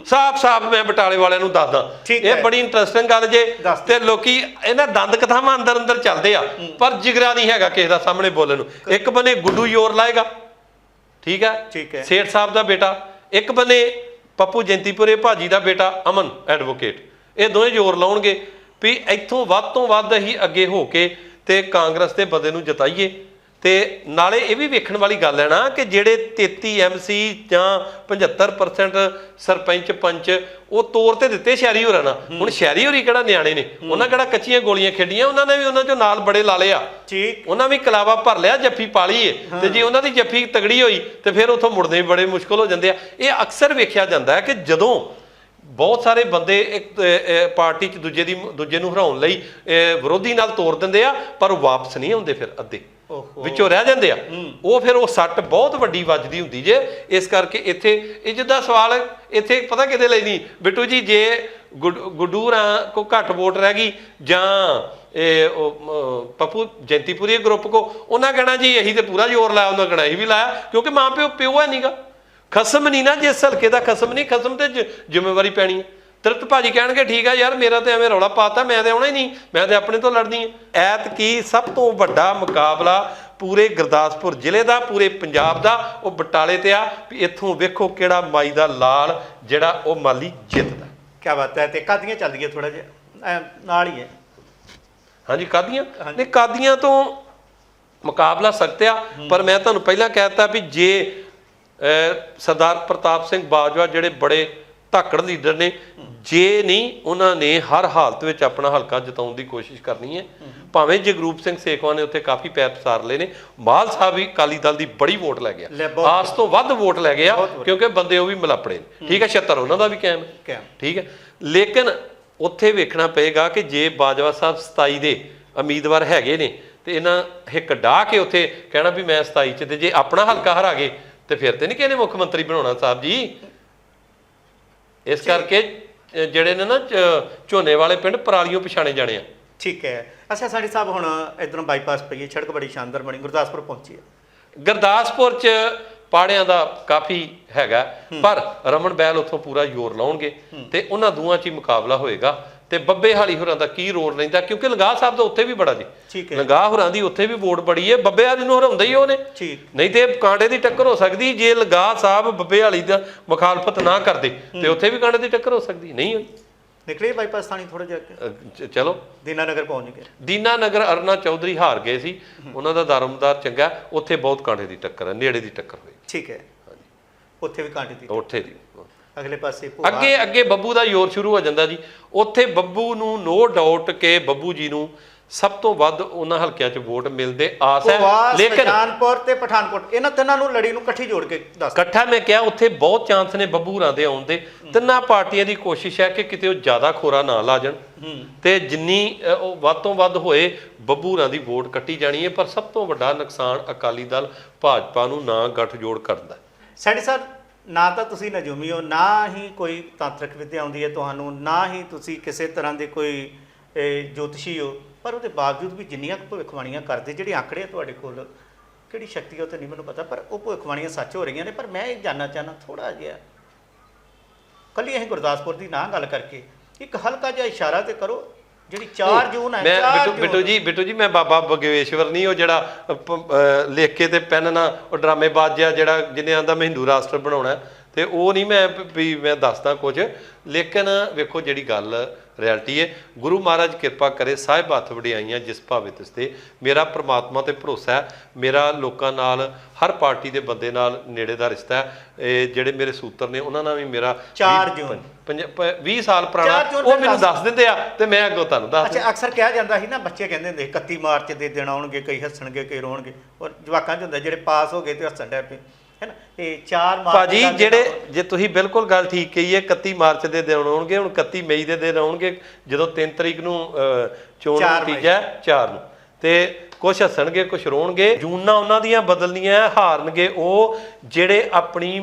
ਸਾਫ਼ ਸਾਫ਼ ਮੈਂ ਬਟਾਲੇ ਵਾਲਿਆਂ ਨੂੰ ਦੱਸਦਾ। ਇਹ ਹੈ। ਬੜੀ ਇੰਟਰਸਟਿੰਗ ਗੱਲ ਜੇ ਤੇ ਲੋਕੀ ਇਹਨਾਂ ਦੰਦ ਕਥਾਵਾਂ ਅੰਦਰ ਅੰਦਰ ਚੱਲਦੇ ਆ ਪਰ ਜਿਗਰਾ ਨਹੀਂ ਹੈਗਾ ਕਿਸੇ ਦਾ ਸਾਹਮਣੇ ਬੋਲਣ ਨੂੰ। ਇੱਕ ਬੰਨੇ ਗੁੱਡੂ ਜ਼ੋਰ ਲਾਏਗਾ ਠੀਕ ਹੈ? ਠੀਕ ਹੈ। ਸੇਠ ਸਾਹਿਬ ਦਾ ਬੇਟਾ ਇੱਕ ਬੰਨੇ ਪੱਪੂ ਜੈਂਤੀਪੁਰੇ ਭਾਜੀ ਦਾ ਬੇਟਾ ਅਮਨ ਐਡਵੋਕੇਟ ਇਹ ਦੋਵੇਂ ਜ਼ੋਰ ਲਾਉਣਗੇ ਵੀ ਇੱਥੋਂ ਵੱਧ ਤੋਂ ਵੱਧ ਅਸੀਂ ਅੱਗੇ ਹੋ ਕੇ ਤੇ ਕਾਂਗਰਸ ਦੇ ਬੰਦੇ ਨੂੰ ਜਿਤਾਈਏ। ਤੇ ਨਾਲੇ ਇਹ ਵੀ ਵੇਖਣ ਵਾਲੀ ਗੱਲ ਹੈ ਨਾ ਕਿ ਜਿਹੜੇ 33 ਐਮਸੀ ਜਾਂ 75% ਸਰਪੰਚ ਪੰਚ ਉਹ ਤੋਰ ਤੇ ਦਿੱਤੇ ਸ਼ਹਿਰੀ ਹੋਰਾਂ ਨਾਲ। ਹੁਣ ਸ਼ਹਿਰੀ ਹੋਰੀ ਕਿਹੜਾ ਨਿਆਣੇ ਨੇ? ਉਹਨਾਂ ਕਿਹੜਾ ਕੱਚੀਆਂ ਗੋਲੀਆਂ ਖੇਡੀਆਂ? ਉਹਨਾਂ ਨੇ ਵੀ ਉਹਨਾਂ ਚੋਂ ਨਾਲ ਬੜੇ ਲਾ ਲਿਆ। ਠੀਕ। ਉਹਨਾਂ ਵੀ ਕਲਾਵਾ ਭਰ ਲਿਆ ਜੱਫੀ ਪਾਲੀ ਏ ਤੇ ਜੇ ਉਹਨਾਂ ਦੀ ਜੱਫੀ ਤਗੜੀ ਹੋਈ ਤੇ ਫਿਰ ਉਥੋਂ ਮੁੜਦੇ ਵੀ ਬੜੇ ਮੁਸ਼ਕਲ ਹੋ ਜਾਂਦੇ ਆ। ਇਹ ਅਕਸਰ ਵੇਖਿਆ ਜਾਂਦਾ ਹੈ ਕਿ ਜਦੋਂ ਬਹੁਤ ਸਾਰੇ ਬੰਦੇ ਇੱਕ ਪਾਰਟੀ 'ਚ ਦੂਜੇ ਦੀ ਦੂਜੇ ਨੂੰ ਹਰਾਉਣ ਲਈ ਵਿਰੋਧੀ ਨਾਲ ਤੋੜ ਦਿੰਦੇ ਆ ਪਰ ਵਾਪਸ ਨਹੀਂ ਆਉਂਦੇ ਫਿਰ ਅੱਧੇ। ਵਿੱਚੋਂ ਰਹਿ ਜਾਂਦੇ ਆ। ਉਹ ਫਿਰ ਉਹ ਸੱਟ ਬਹੁਤ ਵੱਡੀ ਵੱਜਦੀ ਹੁੰਦੀ ਜੇ ਇਸ ਕਰਕੇ ਇੱਥੇ ਇਹ ਜਿੱਦਾਂ ਸਵਾਲ ਇੱਥੇ ਪਤਾ ਕਿਤੇ ਲਈ ਨਹੀਂ? ਬਿੱਟੂ ਜੀ ਜੇ ਗੁੱਡ- ਗੁੱਡੂ ਰਾਂ ਕੋ ਘੱਟ ਵੋਟ ਰਹਿ ਗਈ ਜਾਂ ਇਹ ਪੱਪੂ ਜੈਂਤੀਪੁਰੀ ਗਰੁੱਪ ਕੋ ਉਹਨਾਂ ਕਹਿਣਾ ਜੀ ਇਹੀ ਤੇ ਪੂਰਾ ਜ਼ੋਰ ਲਾਇਆ ਉਹਨਾਂ ਕਹਿਣਾ ਇਹ ਵੀ ਲਾਇਆ ਕਿਉਂਕਿ ਮਾਂ ਪਿਓ ਪਿਓ ਹੈ ਨਹੀਂਗਾ ਖਸਮ ਨਹੀਂ ਨਾ ਜਿਸ ਹਲਕੇ ਦਾ ਖਸਮ ਨਹੀਂ ਖਸਮ ਤੇ ਜ਼ਿੰਮੇਵਾਰੀ ਪੈਣੀ ਹੈ। ਤ੍ਰਿਪਤ ਭਾਜੀ ਕਹਿਣਗੇ ਠੀਕ ਆ ਯਾਰ ਮੇਰਾ ਤੇ ਐਵੇਂ ਰੌਲਾ ਪਾਤਾ ਮੈਂ ਤੇ ਆਉਣਾ ਹੀ ਨਹੀਂ ਮੈਂ ਤੇ ਆਪਣੇ ਤੋਂ ਲੜਨੀ ਹੈ ਐਤ ਕੀ ਸਭ ਤੋਂ ਵੱਡਾ ਮੁਕਾਬਲਾ ਪੂਰੇ ਗੁਰਦਾਸਪੁਰ ਜ਼ਿਲ੍ਹੇ ਦਾ ਪੂਰੇ ਪੰਜਾਬ ਦਾ ਉਹ ਬਟਾਲੇ ਤੇ ਆ ਵੀ ਇੱਥੋਂ ਵੇਖੋ ਕਿਹੜਾ ਮਾਈ ਦਾ ਲਾਲ ਜਿਹੜਾ ਉਹ ਮਾਲੀ ਜਿੱਤਦਾ। ਕੀ ਬਾਤ ਹੈ ਤੇ ਕਾਦੀਆਂ ਚੱਲਦੀ ਹੈ ਥੋੜਾ ਜਿਹਾ ਨਾਲ ਹੀ ਹੈ। ਹਾਂਜੀ ਕਾਦੀਆਂ? ਨੇ ਕਾਦੀਆਂ ਤੋਂ ਮੁਕਾਬਲਾ ਸਖਤ ਆ ਪਰ ਮੈਂ ਤੁਹਾਨੂੰ ਪਹਿਲਾਂ ਕਹਿਤਾ ਵੀ ਜੇ ਸਰਦਾਰ ਪ੍ਰਤਾਪ ਸਿੰਘ ਬਾਜਵਾ ਜਿਹੜੇ ਬੜੇ ਧਾਕੜ ਲੀਡਰ ਨੇ। ਜੇ ਨਹੀਂ ਉਹਨਾਂ ਨੇ ਹਰ ਹਾਲਤ ਵਿੱਚ ਆਪਣਾ ਹਲਕਾ ਜਿਤਾਉਣ ਦੀ ਕੋਸ਼ਿਸ਼ ਕਰਨੀ ਹੈ। ਭਾਵੇਂ ਜਗਰੂਪ ਸਿੰਘ ਸੇਖਵਾ ਨੇ ਉੱਥੇ ਕਾਫੀ ਪੈਰ ਪਸਾਰ ਲਏ ਨੇ। ਮਾਲ ਸਾਹਿਬ ਵੀ ਅਕਾਲੀ ਦਲ ਦੀ ਬੜੀ ਵੋਟ ਲੈ ਗਿਆ। ਆਸ ਤੋਂ ਵੱਧ ਵੋਟ ਲੈ ਗਿਆ। ਕਿਉਂਕਿ ਬੰਦੇ ਉਹ ਵੀ ਮਲਪੜੇ ਨੇ। ਠੀਕ ਹੈ 76 ਉਹਨਾਂ ਦਾ ਵੀ ਕਾਇਮ ਹੈ। ਠੀਕ ਹੈ। ਲੇਕਿਨ ਉੱਥੇ ਵੇਖਣਾ ਪਏਗਾ ਕਿ ਜੇ ਬਾਜਵਾ ਸਾਹਿਬ 27 ਦੇ ਉਮੀਦਵਾਰ ਹੈਗੇ ਨੇ ਤੇ ਇਹਨਾਂ ਹਿੱਕ ਡਾ ਕੇ ਉੱਥੇ ਕਹਿਣਾ ਵੀ ਮੈਂ 27 ਚ ਤੇ ਜੇ ਆਪਣਾ ਹਲਕਾ ਹਰਾ ਗਏ ਤੇ ਫਿਰ ਤੇ ਨਹੀਂ ਕਿਹਨੇ ਮੁੱਖ ਮੰਤਰੀ ਬਣਾਉਣਾ ਸਾਹਿਬ ਜੀ। ਇਸ ਕਰਕੇ ਜਿਹੜੇ ਨੇ ਨਾ ਝੋਨੇ ਵਾਲੇ ਪਿੰਡ ਪਰਾਲੀਆਂ ਪਛਾਣੇ ਜਾਣੇ ਆ। ਠੀਕ ਹੈ। ਅੱਛਾ ਸਾਡੇ ਸਾਹਿਬ ਹੁਣ ਇਧਰੋਂ ਬਾਈਪਾਸ ਪਈ ਹੈ ਸੜਕ ਬੜੀ ਸ਼ਾਨਦਾਰ ਬਣੀ ਗੁਰਦਾਸਪੁਰ ਪਹੁੰਚੀ ਹੈ। ਗੁਰਦਾਸਪੁਰ ਚ ਪਾੜਿਆਂ ਦਾ ਕਾਫੀ ਹੈਗਾ ਪਰ ਰਮਨ ਬੈਲ ਉੱਥੋਂ ਪੂਰਾ ਜ਼ੋਰ ਲਾਉਣਗੇ ਤੇ ਉਹਨਾਂ ਦੋਵਾਂ 'ਚ ਹੀ ਮੁਕਾਬਲਾ ਹੋਏਗਾ। ਤੇ ਬੱਬੇ ਹਾਲੀ ਹੋਰਾਂ ਦਾ ਕੀ ਰੋਲ ਰਹਿੰਦਾ? ਕਿਉਂਕਿ ਲੰਗਾਹ ਸਾਹਿਬ ਦਾ ਉੱਥੇ ਵੀ ਬੜਾ ਜੀ। ਲੰਗਾਹ ਹੋਰਾਂ ਦੀ ਉੱਥੇ ਵੀ ਵੋਟ ਬੜੀ ਹੈ। ਬੱਬੇ ਹਾਲੀ ਨੂੰ ਹਰਾਉਂਦਾ ਹੀ ਉਹਨੇ। ਨਹੀਂ ਤੇ ਕਾਂਟੇ ਦੀ ਟੱਕਰ ਹੋ ਸਕਦੀ ਜੇ ਲੰਗਾਹ ਸਾਹਿਬ ਬੱਬੇ ਹਾਲੀ ਦਾ ਮੁਖਾਲਫਤ ਨਾ ਕਰਦੇ ਤੇ ਉੱਥੇ ਵੀ ਕਾਂਟੇ ਦੀ ਟੱਕਰ ਹੋ ਸਕਦੀ ਨਹੀਂ ਹੋਈ। ਨਿਕਲੇ ਬਾਈਪਾਸ ਥਾਣੀ ਥੋੜਾ ਜਿਹਾ ਚਲੋ। ਦੀਨਾਨਗਰ ਪਹੁੰਚ ਗਏ। ਦੀਨਾ ਨਗਰ ਅਰਨਾ ਚੌਧਰੀ ਹਾਰ ਗਏ ਸੀ। ਉਹਨਾਂ ਦਾ ਦਰਮਦਾਰ ਚੰਗਾ। ਉੱਥੇ ਬਹੁਤ ਕਾਂਟੇ ਦੀ ਟੱਕਰ ਹੈ। ਨੇੜੇ ਦੀ ਟੱਕਰ ਹੋਈ ਠੀਕ ਹੈ। ਉੱਥੇ ਵੀ ਕਾਂਟੇ ਦੀ ਉੱਥੇ ਦੀ। ਅਗਲੇ ਪਾਸੇ ਭੋਲਾ ਅੱਗੇ ਅੱਗੇ ਬੱਬੂ ਦਾ ਜ਼ੋਰ ਸ਼ੁਰੂ ਹੋ ਜਾਂਦਾ ਜੀ। ਉੱਥੇ ਬੱਬੂ ਨੂੰ ਨੋ ਡਾਊਟ ਕਿ ਬੱਬੂ ਜੀ ਨੂੰ ਸਭ ਤੋਂ ਵੱਧ ਉਹਨਾਂ ਹਲਕਿਆਂ 'ਚ ਵੋਟ ਮਿਲਦੇ ਆਸ ਹੈ। ਲੇਕਿਨ ਸੁਜਾਨਪੁਰ ਤੇ ਪਠਾਨਕੋਟ ਇਹਨਾਂ ਤਿੰਨਾਂ ਨੂੰ ਲੜੀ ਨੂੰ ਇਕੱਠੀ ਜੋੜ ਕੇ ਦੱਸ। ਇਕੱਠਾ ਮੈਂ ਕਿਹਾ ਉੱਥੇ ਬਹੁਤ ਚਾਂਸ ਨੇ ਬੱਬੂ ਹੋਰਾਂ ਦੇ ਆਉਣ ਦੇ। ਤਿੰਨਾਂ ਪਾਰਟੀਆਂ ਦੀ ਕੋਸ਼ਿਸ਼ ਹੈ ਕਿ ਕਿਤੇ ਉਹ ਜ਼ਿਆਦਾ ਖੋਰਾ ਨਾ ਲਾ ਜਾਣ। ਤੇ ਜਿੰਨੀ ਉਹ ਵੱਧ ਤੋਂ ਵੱਧ ਹੋਏ ਬੱਬੂ ਹੋਰਾਂ ਦੀ ਵੋਟ ਕੱਟੀ ਜਾਣੀ ਹੈ। ਪਰ ਸਭ ਤੋਂ ਵੱਡਾ ਨੁਕਸਾਨ ਅਕਾਲੀ ਦਲ ਭਾਜਪਾ ਨੂੰ ਨਾ ਗੱਠਜੋੜ ਕਰਦਾ ਹੈ। ਸਾਡੇ ਸਰ ਨਾ ਤਾਂ ਤੁਸੀਂ ਨਜੂਮੀ ਹੋ, ਨਾ ਹੀ ਕੋਈ ਤਾਂਤਰਿਕ ਵਿੱਦਿਆ ਆਉਂਦੀ ਹੈ ਤੁਹਾਨੂੰ, ਨਾ ਹੀ ਤੁਸੀਂ ਕਿਸੇ ਤਰ੍ਹਾਂ ਦੇ ਕੋਈ ਜੋਤਸ਼ੀ ਹੋ, ਪਰ ਉਹਦੇ ਬਾਵਜੂਦ ਵੀ ਜਿੰਨੀਆਂ ਕੁ ਭਵਿੱਖਬਾਣੀਆਂ ਕਰਦੇ, ਜਿਹੜੇ ਆંકੜੇ ਆ ਤੁਹਾਡੇ ਕੋਲ, ਕਿਹੜੀ ਸ਼ਕਤੀ ਹੈ ਉਹ ਤਾਂ ਨਹੀਂ ਮੈਨੂੰ ਪਤਾ, ਪਰ ਉਹ ਭਵਿੱਖਬਾਣੀਆਂ ਸੱਚ ਹੋ ਰਹੀਆਂ ਨੇ, ਪਰ ਮੈਂ ਇਹ ਜਾਨਣਾ ਚਾਹਨਾ ਥੋੜਾ ਜਿਹਾ। ਕੱਲੀ ਅਸੀਂ ਗੁਰਦਾਸਪੁਰ ਦੀ ਨਾ ਗੱਲ ਕਰਕੇ, ਇੱਕ ਹਲਕਾ ਜਿਹਾ ਇਸ਼ਾਰਾ ਤੇ ਕਰੋ ਜਿਹੜੀ 4 ਜੂਨ ਹੈ ਮੈਂ 4 ਬਿੱਟੂ ਬਿੱਟੂ ਜੀ ਬਿੱਟੂ ਜੀ ਮੈਂ ਬਾਬਾ ਬਗਵੇਸ਼ਵਰ ਨਹੀਂ ਉਹ ਜਿਹੜਾ ਲਿਖ ਕੇ ਤੇ ਪੈਨ ਨਾਲ ਉਹ ਡਰਾਮੇਬਾਜ਼ ਜਿਹਾ ਜਿਹੜਾ ਜਿਹਨੇ ਆਂਦਾ ਮੈਂ ਹਿੰਦੂ ਰਾਸ਼ਟਰ ਬਣਾਉਣਾ ਤੇ ਉਹ ਨਹੀਂ ਮੈਂ ਵੀ ਮੈਂ ਦੱਸਦਾ ਕੁਝ। ਲੇਕਿਨ ਵੇਖੋ ਜਿਹੜੀ ਗੱਲ ਰਿਐਲਿਟੀ ਹੈ ਗੁਰੂ ਮਹਾਰਾਜ ਕਿਰਪਾ ਕਰੇ ਸਾਹਿਬ ਹੱਥ ਵਡਿਆਈਆਂ ਜਿਸ ਭਾਵੇ ਤਿਸ ਤੇ। ਮੇਰਾ ਪ੍ਰਮਾਤਮਾ ਤੇ ਭਰੋਸਾ ਹੈ ਮੇਰਾ ਲੋਕਾਂ ਨਾਲ ਹਰ ਪਾਰਟੀ ਦੇ ਬੰਦੇ ਨਾਲ ਨੇੜੇ ਦਾ ਰਿਸ਼ਤਾ ਹੈ। ਇਹ ਜਿਹੜੇ ਮੇਰੇ ਸੂਤਰ ਨੇ ਉਹਨਾਂ ਨਾਲ ਵੀ ਮੇਰਾ ਚਾਰ ਵੀਹ- ਜੂਨ। ਪੰਜ- ਪ- 20 ਸਾਲ ਪੁਰਾਣਾ। ਉਹ ਮੈਨੂੰ ਦੱਸ- ਦਿੰਦੇ ਆ ਤੇ ਮੈਂ ਅੱਗੋਂ ਤੁਹਾਨੂੰ ਦੱਸ ਅੱਛਾ ਅਕਸਰ ਕਿਹਾ ਜਾਂਦਾ ਸੀ ਨਾ ਬੱਚੇ ਕਹਿੰਦੇ ਹੁੰਦੇ ਸੀ, 31 ਮਾਰਚ ਦੇ ਦਿਨ ਆਉਣਗੇ ਕਈ ਹੱਸਣਗੇ ਕਈ ਰੋਣਗੇ। ਔਰ ਜਵਾਕਾਂ 'ਚ ਹੁੰਦਾ ਜਿਹੜੇ ਪਾਸ ਹੋ ਗਏ ਤੇ ਹੱਸਣ ਡੈ ਪਏ। ਹੈਨਾ ਤੇ 4 ਮਾਰਚ ਭਾਜੀ ਜਿਹੜੇ। ਜੇ ਤੁਸੀਂ ਬਿਲਕੁਲ ਗੱਲ ਠੀਕ ਕਹੀ ਹੈ 31 ਮਾਰਚ ਦੇ ਦਿਨ ਆਉਣਗੇ ਹੁਣ 31 ਮਈ ਦੇ ਦਿਨ ਆਉਣਗੇ ਜਦੋਂ 3 ਤਰੀਕ ਨੂੰ ਚੋਣ ਚਾਰ ਮਈ। ਨਤੀਜਾ 4 ਨੂੰ ਤੇ ਕੁਝ ਹੱਸਣਗੇ ਕੁਝ ਰੋਣਗੇ ਜੂਨਾਂ ਉਹਨਾਂ ਦੀਆਂ ਬਦਲਣੀਆਂ ਹਾਰਨਗੇ ਉਹ ਜਿਹੜੇ ਆਪਣੀ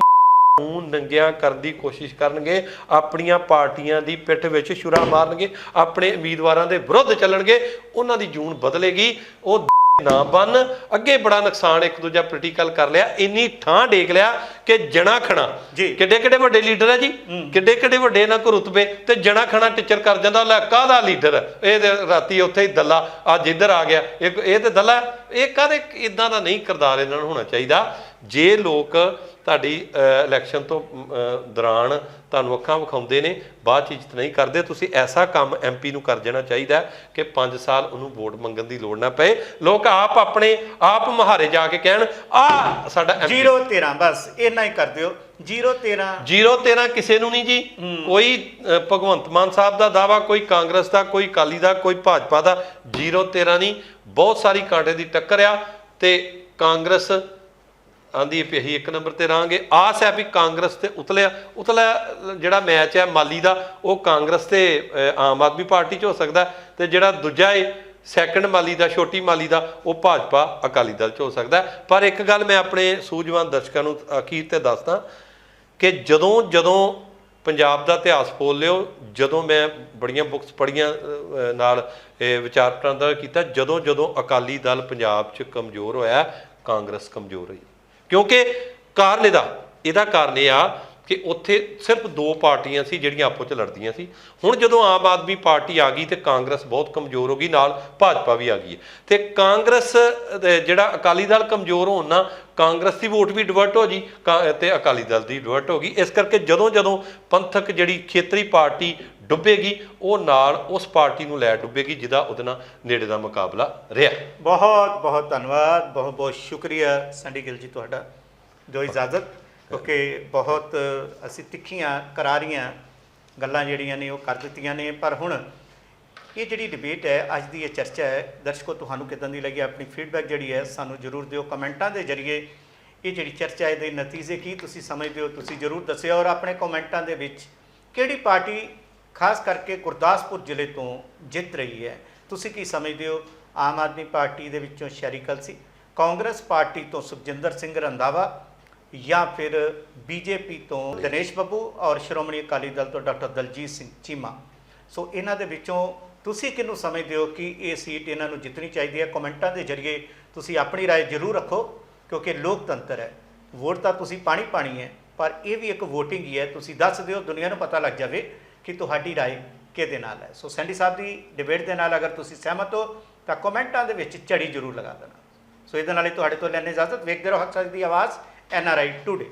ਨੂੰ ਨੰਗਿਆਂ ਕਰਨ ਦੀ ਕੋਸ਼ਿਸ਼ ਕਰਨਗੇ ਆਪਣੀਆਂ ਪਾਰਟੀਆਂ ਦੀ ਪਿੱਠ ਵਿੱਚ ਛੁਰਾ ਮਾਰਨਗੇ ਆਪਣੇ ਉਮੀਦਵਾਰਾਂ ਦੇ ਵਿਰੁੱਧ ਚੱਲਣਗੇ ਉਹਨਾਂ ਦੀ ਜੂਨ ਬਦਲੇਗੀ ਉਹ ਨਾ ਬਨ। ਅੱਗੇ ਬੜਾ ਨੁਕਸਾਨ ਇੱਕ ਦੂਜਾ ਪੋਲੀਟੀਕਲ ਕਰ ਲਿਆ। ਇੰਨੀ ਠਾਂ ਡੇਕ ਲਿਆ ਕਿ ਜਣਾ ਖਣਾ। ਜੀ। ਕਿੱਡੇ ਕਿੱਡੇ ਵੱਡੇ ਲੀਡਰ ਹੈ ਜੀ। ਕਿੱਡੇ ਕਿੱਡੇ ਵੱਡੇ ਇਹਨਾਂ ਕੋ ਰੁਤਬੇ ਤੇ ਜਣਾ ਖਣਾ ਟੀਚਰ ਕਰ ਜਾਂਦਾ। ਲੈ ਕਾਹਦਾ ਲੀਡਰ? ਇਹ ਰਾਤੀ ਉੱਥੇ ਹੀ ਦੱਲਾ। ਅੱਜ ਇੱਧਰ ਆ ਗਿਆ। ਇਹ ਤੇ ਦੱਲਾ। ਇਹ ਕਾਹਦੇ ਇਦਾਂ ਦਾ ਨਹੀਂ ਕਰਦਾਰ ਇਹਨਾਂ ਨੂੰ ਹੋਣਾ ਚਾਹੀਦਾ। ਜੇ ਲੋਕ ਤੁਹਾਡੀ ਇਲੈਕਸ਼ਨ ਤੋਂ ਦੌਰਾਨ ਤੁਹਾਨੂੰ ਅੱਖਾਂ ਵਿਖਾਉਂਦੇ ਨੇ ਬਾਅਦ ਚ ਇੱਜ਼ਤ ਨਹੀਂ ਕਰਦੇ ਤੁਸੀਂ ਐਸਾ ਕੰਮ ਐਮਪੀ ਨੂੰ ਕਰ ਜਾਣਾ ਚਾਹੀਦਾ ਕਿ 5 ਸਾਲ ਉਹਨੂੰ ਵੋਟ ਮੰਗਣ ਦੀ ਲੋੜ ਨਾ ਪਏ। ਲੋਕ ਆਪ ਆਪਣੇ ਆਪ ਮਹਾਰੇ ਜਾ ਕੇ ਕਹਿਣ ਆ ਸਾਡਾ MP 013 ਬਸ ਇੰਨਾ ਹੀ ਕਰ ਦਿਓ। 013 ਜ਼ੀਰੋ 13 ਕਿਸੇ ਨੂੰ ਨਹੀਂ ਜੀ। ਕੋਈ ਭਗਵੰਤ ਮਾਨ ਸਾਹਿਬ ਦਾ ਦਾਵਾ ਕੋਈ ਕਾਂਗਰਸ ਦਾ ਕੋਈ ਕਾਲੀ ਦਾ ਕੋਈ ਭਾਜਪਾ ਦਾ ਜ਼ੀਰੋ 13 ਨਹੀਂ। ਬਹੁਤ ਸਾਰੀ ਕਾਂਟੇ ਦੀ ਟੱਕਰ ਆ ਤੇ ਕਾਂਗਰਸ ਆਂਦੀ ਵੀ ਅਸੀਂ ਇੱਕ ਨੰਬਰ ਤੇ ਰਾਂਗੇ। ਆਸ ਹੈ ਵੀ ਕਾਂਗਰਸ ਤੇ ਉਤਲਿਆ। ਉਤਲਿਆ ਜਿਹੜਾ ਮੈਚ ਹੈ ਮਾਲੀ ਦਾ, ਉਹ ਕਾਂਗਰਸ ਤੇ ਆਮ ਆਦਮੀ ਪਾਰਟੀ ਚ ਹੋ ਸਕਦਾ ਹੈ ਤੇ ਜਿਹੜਾ ਦੂਜਾ ਹੈ ਸੈਕੰਡ ਮਾਲੀ ਦਾ, ਛੋਟੀ ਮਾਲੀ ਦਾ, ਉਹ ਭਾਜਪਾ ਅਕਾਲੀ ਦਲ ਚ ਹੋ ਸਕਦਾ ਪਰ ਇੱਕ ਗੱਲ ਮੈਂ ਆਪਣੇ ਸੂਝਵਾਨ ਦਰਸ਼ਕਾਂ ਨੂੰ ਅਖੀਰ ਤੇ ਦੱਸਦਾ ਕਿ ਜਦੋਂ ਜਦੋਂ ਪੰਜਾਬ ਦਾ ਇਤਿਹਾਸ ਫੋਲ ਲਿਓ, ਜਦੋਂ ਮੈਂ ਬੜੀਆਂ ਬੁੱਕਸ ਪੜ੍ਹੀਆਂ ਨਾਲ ਵਿਚਾਰ ਵਟਾਂਦਰਾ ਕੀਤਾ, ਜਦੋਂ ਜਦੋਂ ਅਕਾਲੀ ਦਲ ਪੰਜਾਬ 'ਚ ਕਮਜ਼ੋਰ ਹੋਇਆ, ਕਾਂਗਰਸ ਕਮਜ਼ੋਰ ਹੋਈ। ਕਿਉਂਕਿ ਕਾਰਨ ਇਹਦਾ ਇਹਦਾ ਕਾਰਨ ਇਹ ਆ ਕਿ ਉੱਥੇ ਸਿਰਫ ਦੋ ਪਾਰਟੀਆਂ ਸੀ ਜਿਹੜੀਆਂ ਆਪੋ 'ਚ ਲੜਦੀਆਂ ਸੀ। ਹੁਣ ਜਦੋਂ ਆਮ ਆਦਮੀ ਪਾਰਟੀ ਆ ਗਈ ਤੇ ਕਾਂਗਰਸ ਬਹੁਤ ਕਮਜ਼ੋਰ ਹੋ ਗਈ, ਨਾਲ ਭਾਜਪਾ ਵੀ ਆ ਗਈ ਹੈ। ਤੇ ਕਾਂਗਰਸ ਜਿਹੜਾ ਅਕਾਲੀ ਦਲ ਕਮਜ਼ੋਰ ਹੋਣ ਨਾਲ ਕਾਂਗਰਸ ਦੀ ਵੋਟ ਵੀ ਡਿਵਰਟ ਹੋ ਗਈ, ਕਾ- ਤੇ ਅਕਾਲੀ ਦਲ ਦੀ ਡਿਵਰਟ ਹੋ ਗਈ। ਇਸ ਕਰਕੇ ਜਦੋਂ ਜਦੋਂ ਪੰਥਕ ਜਿਹੜੀ ਖੇਤਰੀ ਪਾਰਟੀ ਡੁੱਬੇਗੀ, ਉਹ ਨਾਲ ਉਸ ਪਾਰਟੀ ਨੂੰ ਲੈ ਡੁੱਬੇਗੀ ਜਿਹਦਾ ਉਹਦੇ ਨਾਲ ਨੇੜੇ ਦਾ ਮੁਕਾਬਲਾ ਰਿਹਾ। ਬਹੁਤ ਬਹੁਤ ਧੰਨਵਾਦ, ਬਹੁਤ ਬਹੁਤ ਸ਼ੁਕਰੀਆ ਸੰਡੀ ਗਿੱਲ ਜੀ ਤੁਹਾਡਾ, ਜੋ ਇਜਾਜ਼ਤ। ਕਿਉਂਕਿ ਬਹੁਤ ਅਸੀਂ ਤਿੱਖੀਆਂ ਕਰਾਰੀਆਂ ਗੱਲਾਂ ਜਿਹੜੀਆਂ ਨੇ ਉਹ ਕਰ ਦਿੱਤੀਆਂ ਨੇ, ਪਰ ਹੁਣ ਇਹ ਜਿਹੜੀ ਡਿਬੇਟ ਹੈ, ਅੱਜ ਦੀ ਇਹ ਚਰਚਾ ਹੈ, ਦਰਸ਼ਕੋ ਤੁਹਾਨੂੰ ਕਿਦਾਂ ਦੀ ਲੱਗੀ, ਆਪਣੀ ਫੀਡਬੈਕ ਜਿਹੜੀ ਹੈ, ਸਾਨੂੰ ਜਰੂਰ ਦਿਓ ਕਮੈਂਟਾਂ ਦੇ ਜ਼ਰੀਏ। ਇਹ ਜਿਹੜੀ ਚਰਚਾ ਹੈ ਦੇ ਨਤੀਜੇ ਕੀ ਤੁਸੀਂ ਸਮਝਦੇ ਹੋ, ਤੁਸੀਂ ਜਰੂਰ ਦੱਸਿਓ, ਔਰ ਆਪਣੇ ਕਮੈਂਟਾਂ ਦੇ ਵਿੱਚ ਕਿਹੜੀ ਪਾਰਟੀ ਖਾਸ ਕਰਕੇ ਗੁਰਦਾਸਪੁਰ ਜ਼ਿਲ੍ਹੇ ਤੋਂ ਜਿੱਤ ਰਹੀ ਹੈ ਤੁਸੀਂ ਕੀ ਸਮਝਦੇ ਹੋ ਆਮ ਆਦਮੀ ਪਾਰਟੀ ਦੇ ਵਿੱਚੋਂ ਸ਼ੈਰੀਕਲ ਸੀ ਕਾਂਗਰਸ ਪਾਰਟੀ ਤੋਂ ਸੁਖਜਿੰਦਰ ਸਿੰਘ ਰੰਧਾਵਾ ਜਾਂ ਫਿਰ ਬੀਜੇਪੀ ਤੋਂ ਦਿਨੇਸ਼ ਬੱਬੂ ਔਰ ਸ਼੍ਰੋਮਣੀ ਅਕਾਲੀ ਦਲ ਤੋਂ ਡਾਕਟਰ ਦਲਜੀਤ ਸਿੰਘ ਚੀਮਾ ਸੋ ਇਹਨਾਂ ਦੇ ਵਿੱਚੋਂ ਤੁਸੀਂ ਕਿਹਨੂੰ ਸਮਝਦੇ ਹੋ ਕਿ ਇਹ ਸੀਟ ਇਹਨਾਂ ਨੂੰ ਜਿੱਤਣੀ ਚਾਹੀਦੀ ਹੈ ਕਮੈਂਟਾਂ ਦੇ ਜ਼ਰੀਏ ਤੁਸੀਂ ਆਪਣੀ رائے ਜ਼ਰੂਰ ਰੱਖੋ ਕਿਉਂਕਿ ਲੋਕਤੰਤਰ ਹੈ ਵੋਟ ਤਾਂ ਤੁਸੀਂ ਪਾਣੀ ਪਾਣੀ ਹੈ ਪਰ ਇਹ ਵੀ ਇੱਕ VOTING ਹੀ ਹੈ ਤੁਸੀਂ ਦੱਸ ਦਿਓ ਦੁਨੀਆ ਨੂੰ ਪਤਾ ਲੱਗ ਜਾਵੇ ਕਿ ਤੁਹਾਡੀ رائے ਕਿਹਦੇ ਨਾਲ ਹੈ ਸੋ ਸੈਂਡੀ ਸਾਹਿਬ ਦੀ ਡਿਬੇਟ ਦੇ ਨਾਲ ਅਗਰ ਤੁਸੀਂ ਸਹਿਮਤ ਹੋ ਤਾਂ ਕਮੈਂਟਾਂ ਦੇ ਵਿੱਚ ਝੜੀ ਜ਼ਰੂਰ ਲਗਾ ਦੇਣਾ ਸੋ ਇਹਦੇ ਨਾਲ ਹੀ ਤੁਹਾਡੇ ਤੋਂ ਲੈਣੇ ਇਜਾਜ਼ਤ ਵੇਖਦੇ ਰਹੋ ਹੱਕ ਦੀ ਆਵਾਜ਼ ਐਨ ਆਰ ਆਈ ਟੂਡੇ